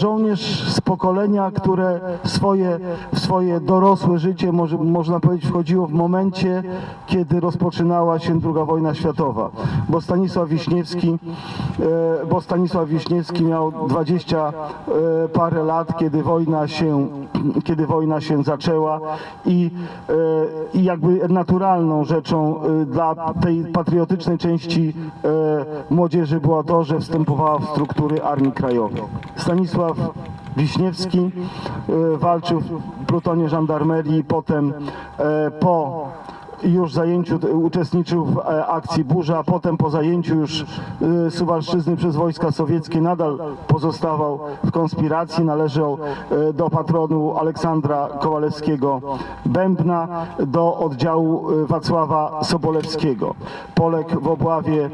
żołnierz z pokolenia, które swoje, w swoje dorosłe życie, może, można powiedzieć, wchodziło w momencie, kiedy rozpoczynała się II wojna światowa. Bo Stanisław Wiśniewski, e, bo Stanisław Wiśniewski miał 20 e, parę lat, kiedy wojna się, kiedy wojna się zaczęła i, e, i jakby naturalną rzeczą dla tej patriotycznej części młodzieży było to, że wstępowała w struktury Armii Krajowej. Stanisław Wiśniewski e, walczył w plutonie żandarmerii, potem e, po już zajęciu uczestniczył w e, akcji Burza, potem po zajęciu już Suwalszczyzny przez wojska sowieckie nadal pozostawał w konspiracji, należał do patronu Aleksandra Kowalewskiego Bębna, do oddziału Wacława Sobolewskiego. Poległ w obławie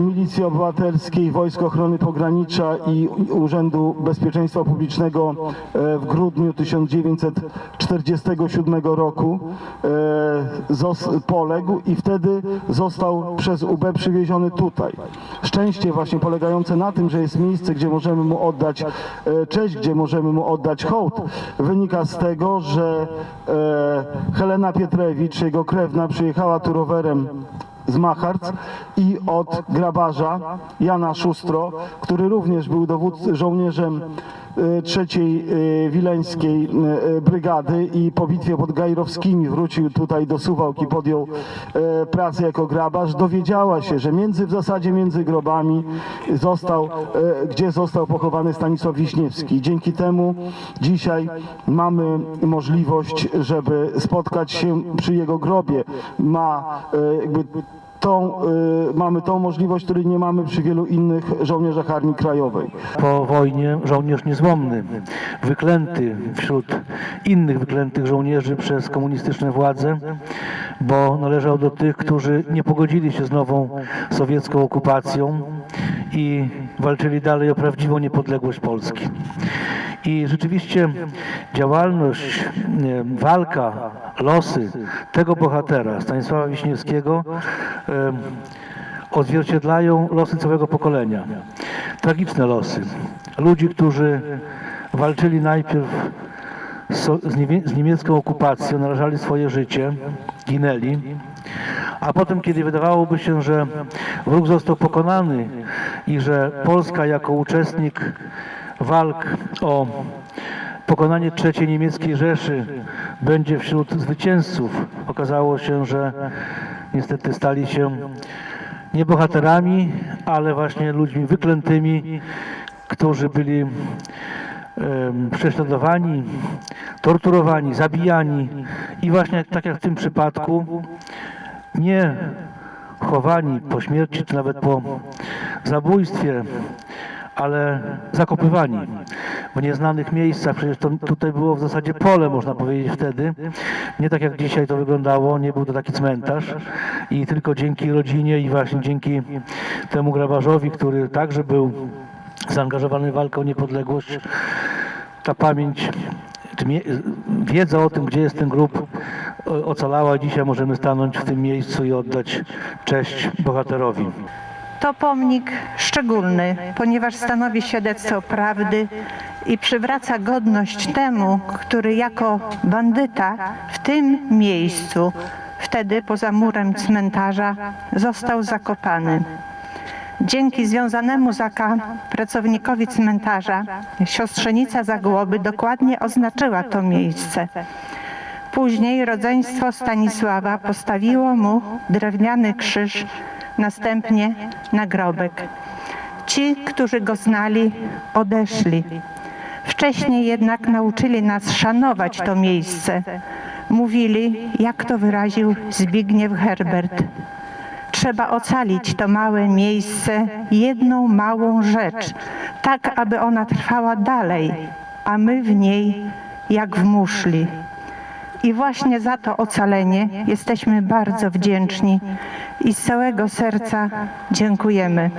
Milicji Obywatelskiej, Wojsk Ochrony Pogranicza i Urzędu Bezpieczeństwa Publicznego e, w grudniu 1947 roku e, poległ i wtedy został przez UB przywieziony tutaj. Szczęście właśnie polegające na tym, że jest miejsce, gdzie możemy mu oddać e, cześć, gdzie możemy mu oddać hołd, wynika z tego, że Helena Pietrewicz, jego krewna, przyjechała tu rowerem z Macharc i od grabarza Jana Szustro, który również był dowódcą żołnierzem trzeciej e, Wileńskiej e, Brygady i po bitwie pod Gajrowskimi wrócił tutaj do Suwałki, podjął pracę jako grabarz, dowiedziała się, że między, w zasadzie między grobami został, gdzie został pochowany Stanisław Wiśniewski. Dzięki temu dzisiaj mamy możliwość, żeby spotkać się przy jego grobie. Ma jakby tą, y, mamy tą możliwość, której nie mamy przy wielu innych żołnierzach Armii Krajowej. Po wojnie żołnierz niezłomny, wyklęty wśród innych wyklętych żołnierzy przez komunistyczne władze, bo należał do tych, którzy nie pogodzili się z nową sowiecką okupacją i walczyli dalej o prawdziwą niepodległość Polski. I rzeczywiście działalność, walka, losy tego bohatera, Stanisława Wiśniewskiego, odzwierciedlają losy całego pokolenia. Tragiczne losy. Ludzi, którzy walczyli najpierw z niemiecką okupacją, narażali swoje życie, ginęli, a potem, kiedy wydawałoby się, że wróg został pokonany i że Polska jako uczestnik walk o pokonanie III niemieckiej Rzeszy będzie wśród zwycięzców, okazało się, że niestety stali się nie bohaterami, ale właśnie ludźmi wyklętymi, którzy byli prześladowani, torturowani, zabijani i właśnie tak jak w tym przypadku nie chowani po śmierci, czy nawet po zabójstwie, ale zakopywani w nieznanych miejscach. Przecież to tutaj było w zasadzie pole, można powiedzieć wtedy. Nie tak jak dzisiaj to wyglądało, nie był to taki cmentarz. I tylko dzięki rodzinie i właśnie dzięki temu grabarzowi, który także był zaangażowany w walkę o niepodległość, ta pamięć, wiedza o tym, gdzie jest ten grób, ocalała. Dzisiaj możemy stanąć w tym miejscu i oddać cześć bohaterowi. To pomnik szczególny, ponieważ stanowi świadectwo prawdy i przywraca godność temu, który jako bandyta w tym miejscu, wtedy poza murem cmentarza, został zakopany. Dzięki związanemu z AK pracownikowi cmentarza siostrzenica Zagłoby dokładnie oznaczyła to miejsce. Później rodzeństwo Stanisława postawiło mu drewniany krzyż, następnie nagrobek. Ci, którzy go znali, odeszli. Wcześniej jednak nauczyli nas szanować to miejsce. Mówili, jak to wyraził Zbigniew Herbert. Trzeba ocalić to małe miejsce, jedną małą rzecz, tak aby ona trwała dalej, a my w niej jak w muszli. I właśnie za to ocalenie jesteśmy bardzo wdzięczni i z całego serca dziękujemy.